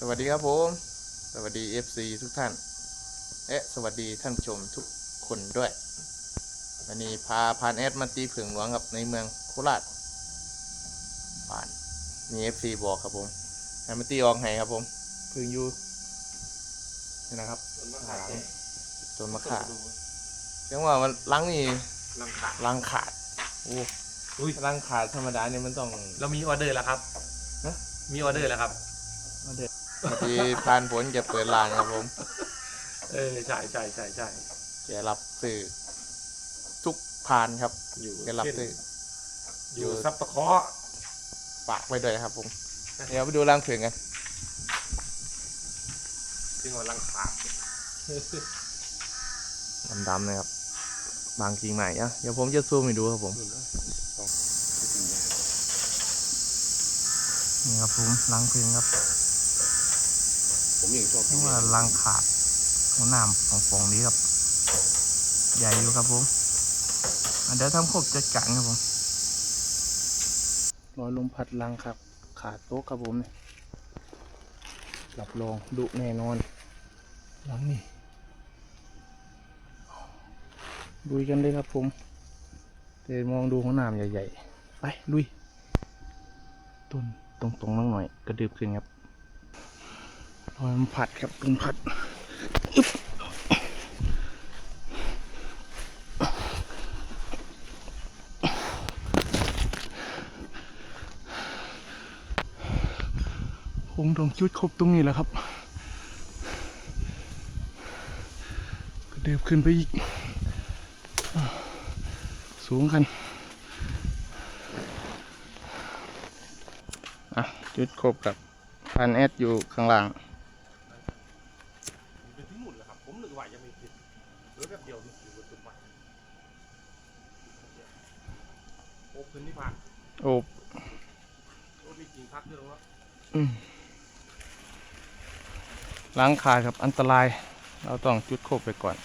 สวัสดีครับผม สวัสดี FC ทุกท่านเอ๊ะสวัสดีท่านผู้ชมทุกคนด้วย วันนี้พาพานแอดมาตีผึ่งหลวงครับในเมืองโคราชผ่านมี FC บอกครับผมให้มาตีออกให้ครับผมผึ่งอยู่นี่นะครับหลังต้นมะขามเรียกว่ามันลังนี่ลังขาดลังขาดโอ้อุ้ยลังขาดธรรมดาเนี่ยมันต้อง เรามีออเดอร์แล้วครับ ฮะ มีออเดอร์แล้วครับ พอดีพานผลจะเปิดร้านครับผม เออใช่ใช่ใช่ใช่จะรับซื้อทุกพานครับอยู่จะรับเส้นซื้ออยู่ซับตะเคาะฝากไว้ด้วยครับผม เดี๋ยวไปดูรังผึ่งกันที่ว่าลังขาดดำๆนะครับ บางกิ่งใหม่อะเดี๋ยวผมจะซูมให้ดูครับผมนี่ครับผมรังผึ่งครับ ผมยังชอบเรียกว่ารังขาดหัวหนามของฟองนี้ครับ ใหญ่อยู่ครับผมอะเดี๋ยวทำครบจัดการครับผมรอยลมพัดรังครับ ขาดโต๊ะครับผมเนี่ยรับรองดุแน่นอนหลังนี่ลุยกันเลยครับผมเดี๋ยวมองดูหัวหนามใหญ่ๆ ไปลุยต้นตรงๆนั่งหน่อย กระดึบขึ้นครับ รอมันผัดครับลมผัดอึ๊บผมต้องจุดครบตรงนี้แหละครับกระเดิบขึ้นไปอีก สูงกันอะจุดครบกับพันแอดอยู่ข้างล่าง เป็นที่หมุนเหรอครับ ผมนึกว่ายังไม่ติดเหลือแป๊บเดียวนี่อยู่บนต้นไม้โอ้คืนนี้ผ่าน โอ้ โอ้มีจริงพักเยอะแล้ว อืมล้า งขาครับอันตราย เราต้องจุดโคบไปก่อน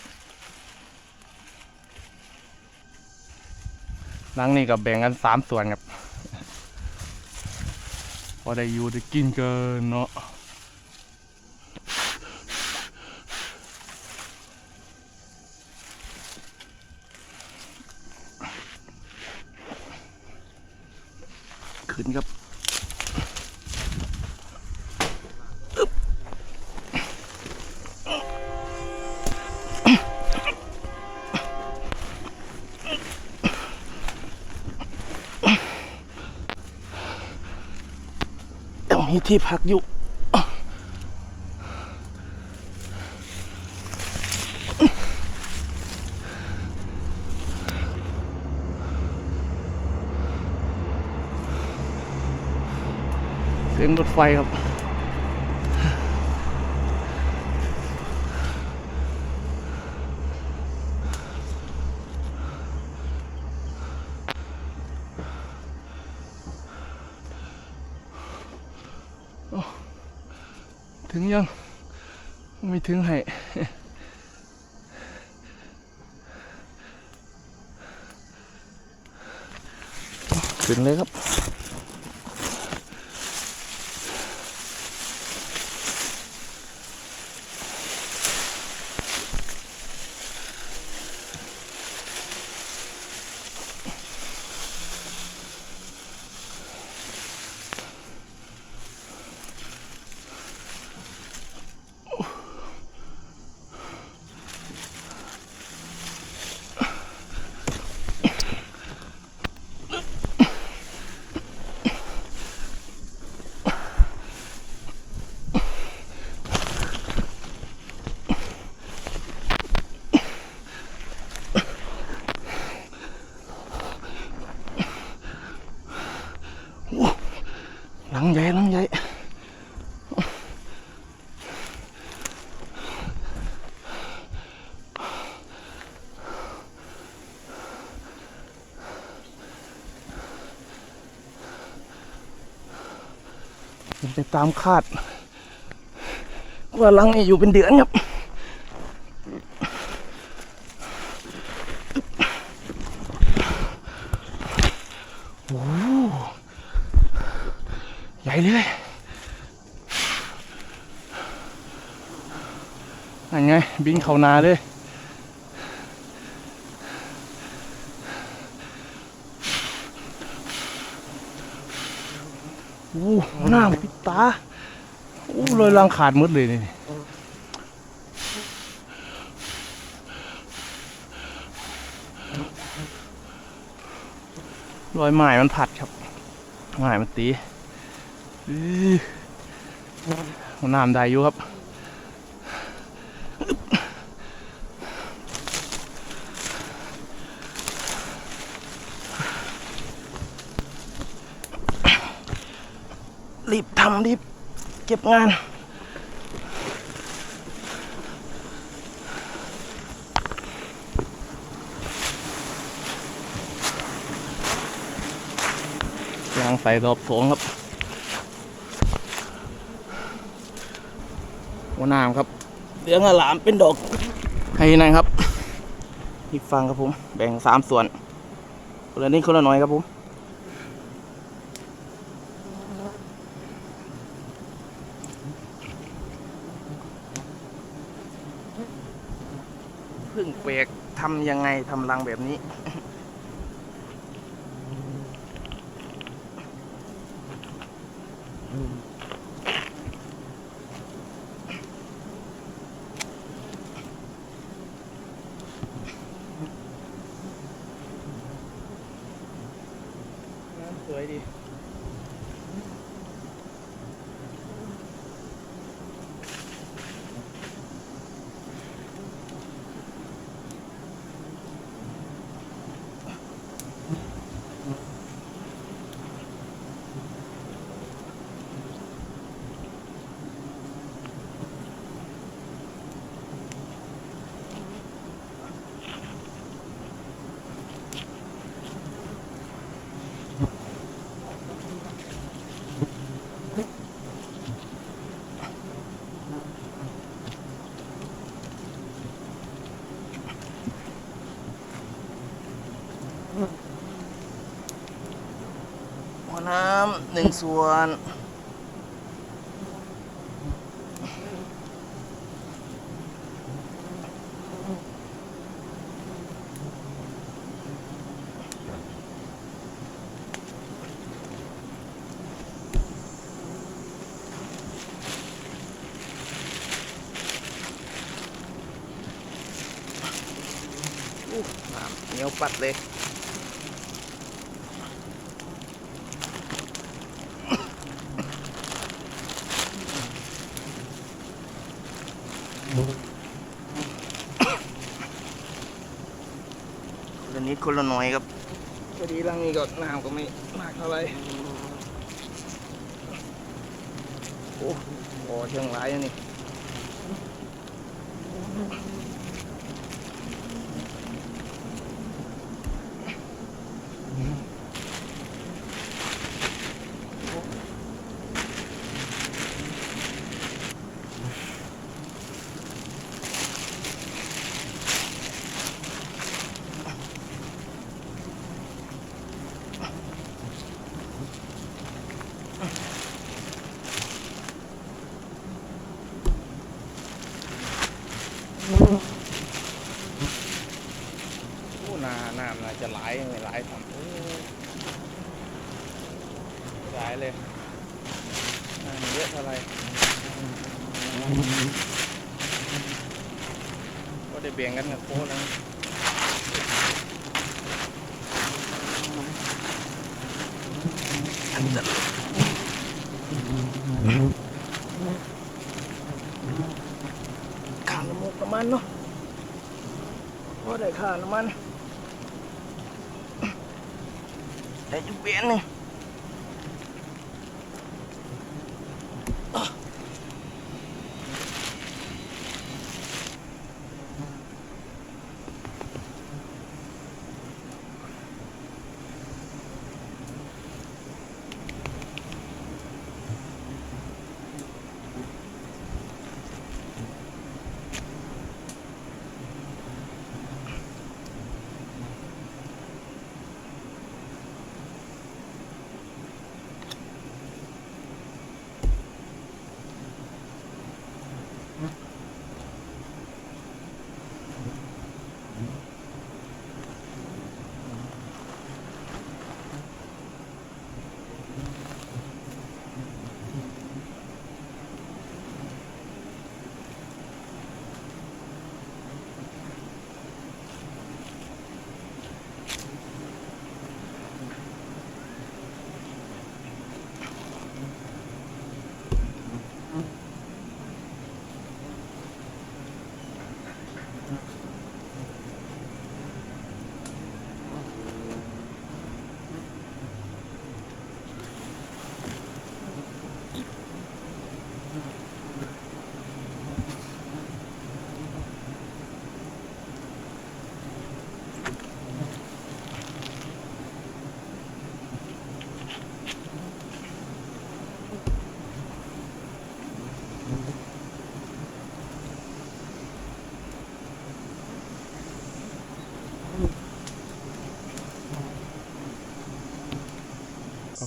ล้างนี่กับแบ่งกันสามส่วนครับพอได้อยู่ได้กินเกินเนาะขึ้นครับ ต้องมี ที่พักอยู่เส้นรถไฟครับ ถึงยัง ไม่ ถึงให้ขึ้นเลยครับ ไปตามคาด ว่าลังนี่อยู่เป็นเดือนครับโอ้ใหญ่เลยนั่นไง บินเขานาเลย อู้ลอยลังขาดหมดเลยนี่รอยไม้มันผัดครับไม้มันตีอื้อน้ำได้อยู่ครับรีบทำรีบเก็บงาน ใส่รอบสองครับหัวหน้ำครับเลี้ยงหลามเป็นดอกให้นายครับ อีกฟังครับผม แบ่งสามส่วนคนละนิดคนละหน่อยครับผมพึ่งเปลกทำยังไงทำรังแบบนี้ สวยดี หัวน้ำห นึ่งส่วนอู้น้ำเหนียวปัดเลย น้อยครับพอดีร่างนี้ก็น้ำก็ไม่มากเท่าไหร่โอ้โหเชียงรายนี่นี่โอ้นาน้ำน่าจะไหลายไม่ไหลายทำโอ้ไหลายเลยน้ำเย อะไรก็ได้เบี่ยงกันกับโค้แล้วข้าน้ำมูกน้ำมันเนาะพอได้ค่าน้ำมันได้จุกเบียนหนึ่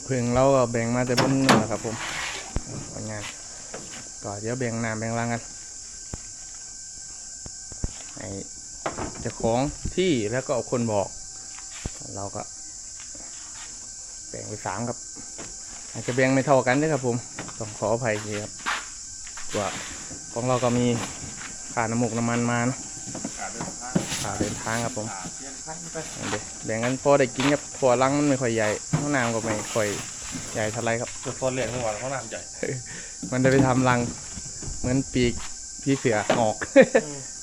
พิ่งเราก็แบ่งมาแต่บนนู่นแหละครับผมผลงานก็เดี๋ยวแบ่งน้ำแบ่งรังกันให้เจ้าของที่แล้วก็เอาคนบอก เราก็ แบ่งไปสามครับ อาจจะแบ่งไม่เท่ากันด้วยครับผมต้องขออภัยทีครับว่าของเราก็มีค่าน้ำมูกน้ำมันมานะ การเดินทางค่าเดินทางครับผมขาเปลี่ยนขั้นไปเอาเดี๋ยวแบ่งกันพอได้กินครับพอรังมันไม่ค่อยใหญ่ห้องน้ำก็ไม่ค่อยใหญ่เท่าไรครับตัวต้นเลี้ยงทั้งวันเขาน้ำใหญ่ มันได้ไปทำรัง เหมือนปีกพี่เสือออก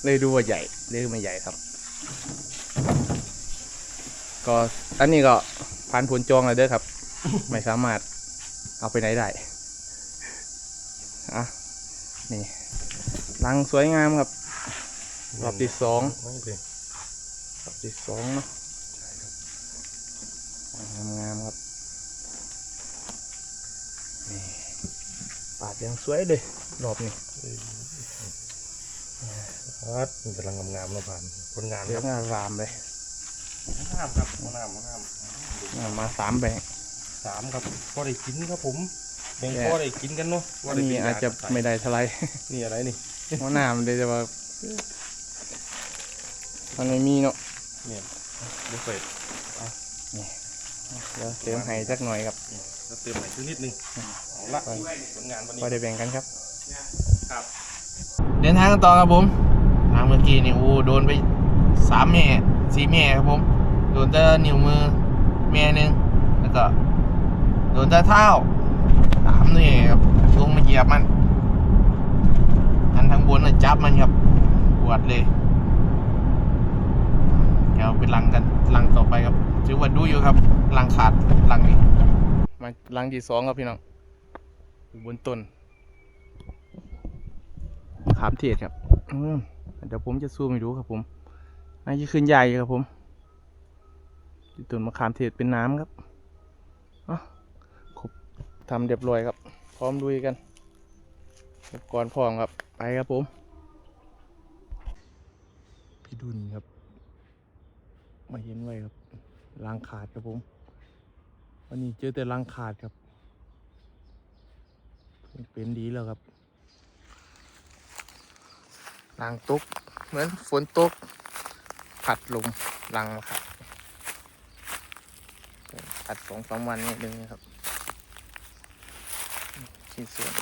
เลยดูว่าใหญ่เลยไม่ใหญ่ครับ ก็อันนี้ก็ผ่านผลจองแล้วเด้อครับ ไม่สามารถเอาไปไหนได้อะนี่รังสวยงามครับ รอบที่สองไม่ สิรอบที่สองเนาะงามงามๆครับ นี่ ปาดยังสวยเลย รอบนี้ครับมันกำลังงามๆแล้วผ่านผลงานเรีคยรักบงานรามเลยน้ำครับน้ำน้อ่ามาสามแบงค์ำสามครับพอได้กินครับผมแบ่งแย่พอได้กินกันเนาะอันนี้อาจจะไม่ได้เท่าไหรนี่อะไรนี่หัวหน้ามันเลยจะว่ามันไม่มีเนาะ เนี่ยบุฟเฟ่ต์เดี๋ยวเติมให้สักหน่อยครับแล้วเติมใหม่ขึ้นนิดนึงเอาละผลงานวันนี้พอได้แบ่งกันครับครับเดินทางกันต่อครับผมทางเมื่อกี้นี่โอ้โดนไปสามแม่สี่แม่ครับผมโดนแต่นิ้วมือแม่หนึ่งแล้วก็โดนแต่เท้าสามนี่ครับลงมาเหยียบมันอันทางบนน่ะจับมันครับปวดเลยเดี๋ยวไปลังกันลังต่อไปครับถือว่าดูอยู่ครับลังขาดลังนี้มาลังที่สองครับพี่น้องบนต้นขามเทศครับอืมเดี๋ยวผมจะซูมให้ดูครับผมน่าจะขึ้นใหญ่ครับผมต้นมะขามเทศเป็นน้ำครับอครบทำเรียบร้อยครับ พร้อมลุยกันอุปกรณ์พร้อมครับ ไปครับผม พี่ดุนครับ มาเห็นไว้ครับลางขาดครับผมวันนี้เจอแต่ลางขาดครับ เป็นดีแล้วครับลางตกเหมือนฝนตกผัดลมลังมาครับผัดสองสามวันนี่ดึงนะครับชิ้นส่วน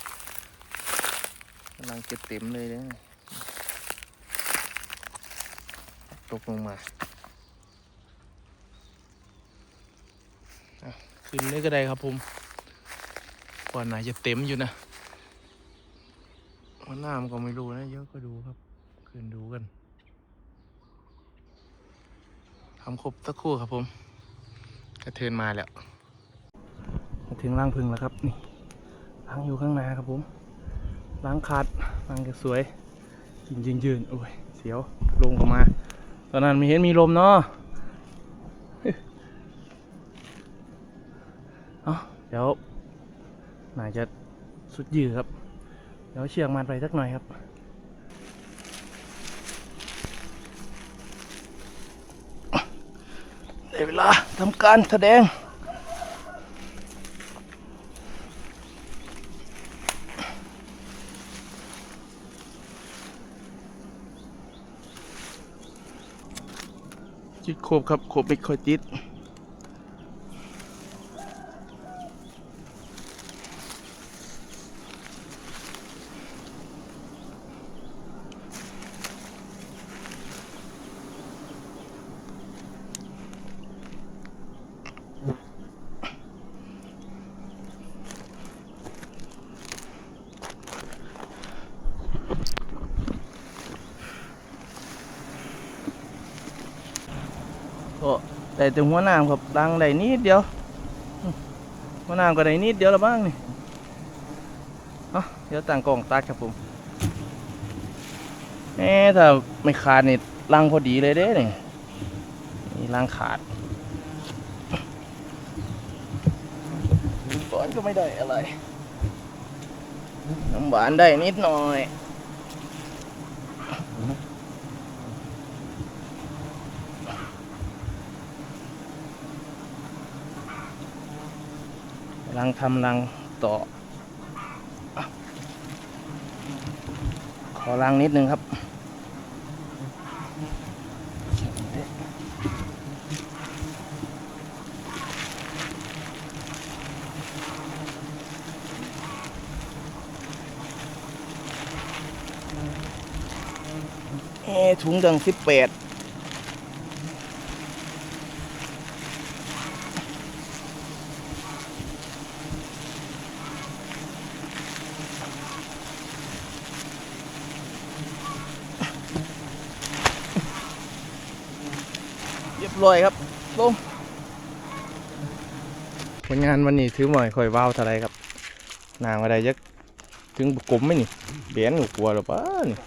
กำลังเก็บเต็มเลยนะตกลงมาอะ ขึ้นเลยก็ได้ครับผมก่อนไหนจะเต็มอยู่นะว่าน้ำก็ไม่รู้นะเยอะก็ดูครับ คืนดูกันทำครบสักครู่ครับผม กระเทินมาแล้ว มาถึงร่างพึ่งแล้วครับนี่ร่างอยู่ข้างหน้าครับผมร่างขาดร่างจะสวยยืนยืนยืนโอ้ยเสียวลงก็มา ตอนนั้นม่เห็นมีลมเนาะ เดี๋ยวน่าจะสุดยืดครับ เดี๋ยวเชือกมันไปสักหน่อยครับได้เวลาทำการแสดงจิตโคบครับโคบไม่ค่อยติด แต่ถึงหัวน้ำครับล้างได้นิดเดียว หัวน้ำก็ได้นิดเดียวละบ้างนี่เดี๋ยวต่างกล่องตัดครับผมเอ๊ถ้าไม่ขาดนี่ล้างพอดีเลยเด้นี่นี่ล้างขาดก้อนก็ไม่ได้อะไรน้ำหวานได้นิดหน่อย รังทำรังต่อ ขอรังนิดนึงครับเอ๊ะถุงดังสิบแปด ร้อยครับลงผลงานวันนี้ถือหน่อยคอยว้าวเท่าไรครับนางอะไรยักถึงกลมไหมนี่เบียนกลัวหรือเปล่านี่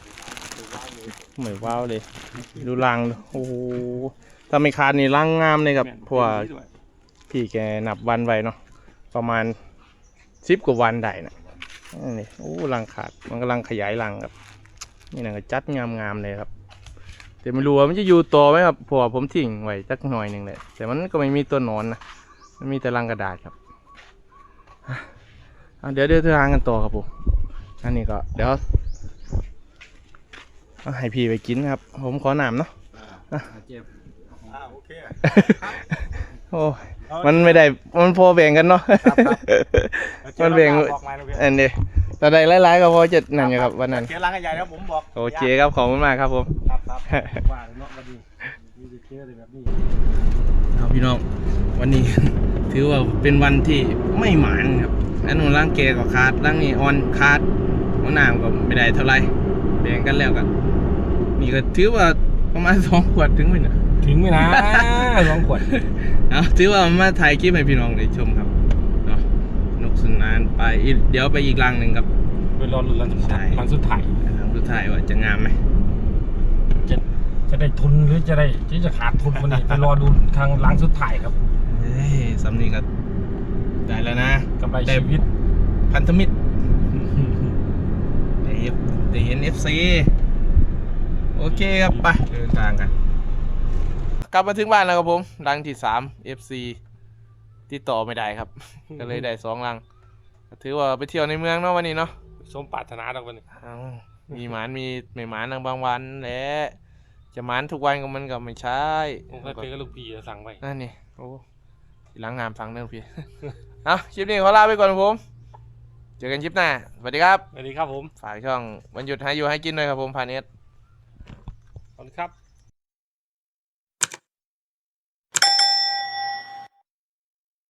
ไม่ว้าวเลย ดูรังโอ้โหถ้าไม่ขาดนี่รังงามเลยครับเพราะว่าพี่แกนับวันไว้เนาะประมาณสิบกว่าวันได้นะนี่โอ้รังขาดมันกำลังขยายรังครับ นี่นะจัดงามๆเลยครับ แต่ไม่รู้ว่ามันจะอยู่ต่อไหมครับเพราะว่าผมทิ้งไว้จักหน่อยหนึ่งเลยแต่มันก็ไม่มีตัวหนอนนะมันมีแต่รังกระดาษครับอะเดี๋ยวเดี๋ยวทางกันต่อครับผมอันนี้ก็เดี๋ยวเอาให้พี่ไปกินครับ ผมขอหนามเนาะเจ็บอ่าโอเคโอ้ย มันไม่ได้มันพอแบ่งกันเนาะมันแบ่งบอกมาแล้วเพื่อนอันนี้แต่ได้หลายๆก็พอจะนั่นอยู่ครับวันนั้นเขียนรังให้ใหญ่แล้วผมบอกโอเคครับขอบคุณมากครับผมครับครับว่าเนาะวันนี้มีแต่เขียนอะไรแบบนี้ครับพี่น้องวันนี้ถือว่าเป็นวันที่ไม่หมานครับอันนู้นร่างเกก็ขาดร่างนี้ออนขาดหัวหน้าก็ไม่ได้เท่าไหรแบ่งกันแล้วกันนี่ก็ถือว่าประมาณสองขวดถึงไหมเนี่ย ถึงไหมนะสองขวดเอาถือว่ามาถ่ายคลิปให้พี่น้องได้ชมครับเนาะสนุกสนานไปอีกเดี๋ยวไปอีกรังหนึ่งครับเป็นรอลุ้นรันสุดท้ายใช่รันสุดท้ายรังสุดท้ายว่าจะงามไหมจะจะได้ทุนหรือจะได้ที่จะขาดทุนวันนี้ไปรอดูทางรังสุดท้ายครับเฮ้ยสำนีก็ได้แล้วนะกำไรได้ชีวิตพันธมิตรได้เอฟได้เห็นเอฟซีโอเคครับไปเดินทางกัน กลับมาถึงบ้านแล้วครับผมรังที่สาม FC ที่ต่อไม่ได้ครับ ก็เลยได้สองรังก็ถือว่าไปเที่ยวในเมืองเนาะวันนี้เนาะสมปรารถนาดอกวันนี้เอามีหมานมีไม่หมานบางวันแหละจะหมานทุกวันก็มันก็ไม่ใช่ผมเคยเป็นกับลูกพี่สั่งไปนั่นนี่โอ้ทีหลังงามฟังเรื่องพี่เอาคลิปนี้ขอลาไปก่อนครับผม เจอกันคลิปหน้า สวัสดีครับ สวัสดีครับผม ฝากช่องวันหยุดให้อยู่ให้กินด้วยครับผมพาเนสขอบคุณครับ